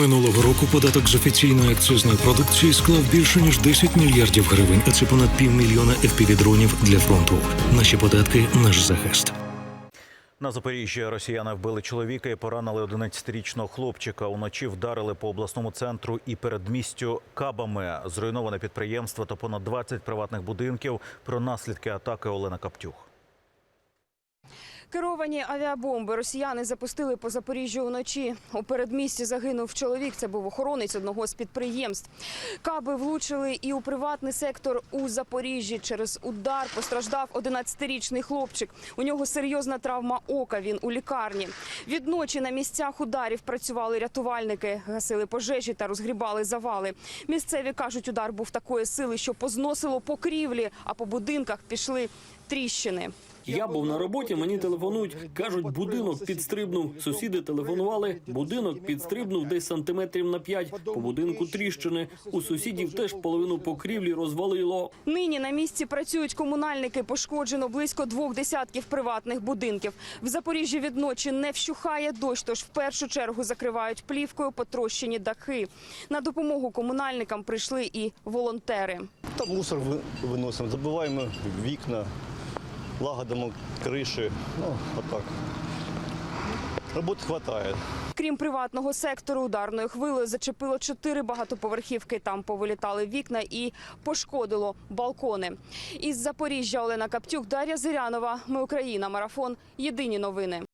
Минулого року податок з офіційної акцизної продукції склав більше ніж 10 мільярдів гривень, а це понад півмільйона FPV-дронів для фронту. Наші податки наш захист. На Запоріжжі росіяни вбили чоловіка і поранили 11-річного хлопчика. Уночі вдарили по обласному центру і передмістю кабами. Зруйноване підприємство та понад 20 приватних будинків. Про наслідки атаки Олена Каптюх. Керовані авіабомби росіяни запустили по Запоріжжю вночі. У передмісті загинув чоловік. Це був охоронець одного з підприємств. Каби влучили і у приватний сектор у Запоріжжі. Через удар постраждав 11-річний хлопчик. У нього серйозна травма ока. Він у лікарні. Відночі на місцях ударів працювали рятувальники, гасили пожежі та розгрібали завали. Місцеві кажуть, удар був такої сили, що позносило покрівлі, а по будинках пішли тріщини. Я був на роботі, мені телефонують, кажуть, будинок підстрибнув. Сусіди телефонували, будинок підстрибнув десь сантиметрів на п'ять. По будинку тріщини. У сусідів теж половину покрівлі розвалило. Нині на місці працюють комунальники. Пошкоджено близько двох десятків приватних будинків. В Запоріжжі відночі не вщухає дощ, тож в першу чергу закривають плівкою потрощені дахи. На допомогу комунальникам прийшли і волонтери. Та мусор виносимо, забиваємо вікна, лагодимо криші. Ну, отак. Роботи вистачає. Крім приватного сектору, ударною хвилею зачепило чотири багатоповерхівки. Там повилітали вікна і пошкодило балкони. Із Запоріжжя Олена Каптюк, Дар'я Зирянова. Ми Україна. Марафон. Єдині новини.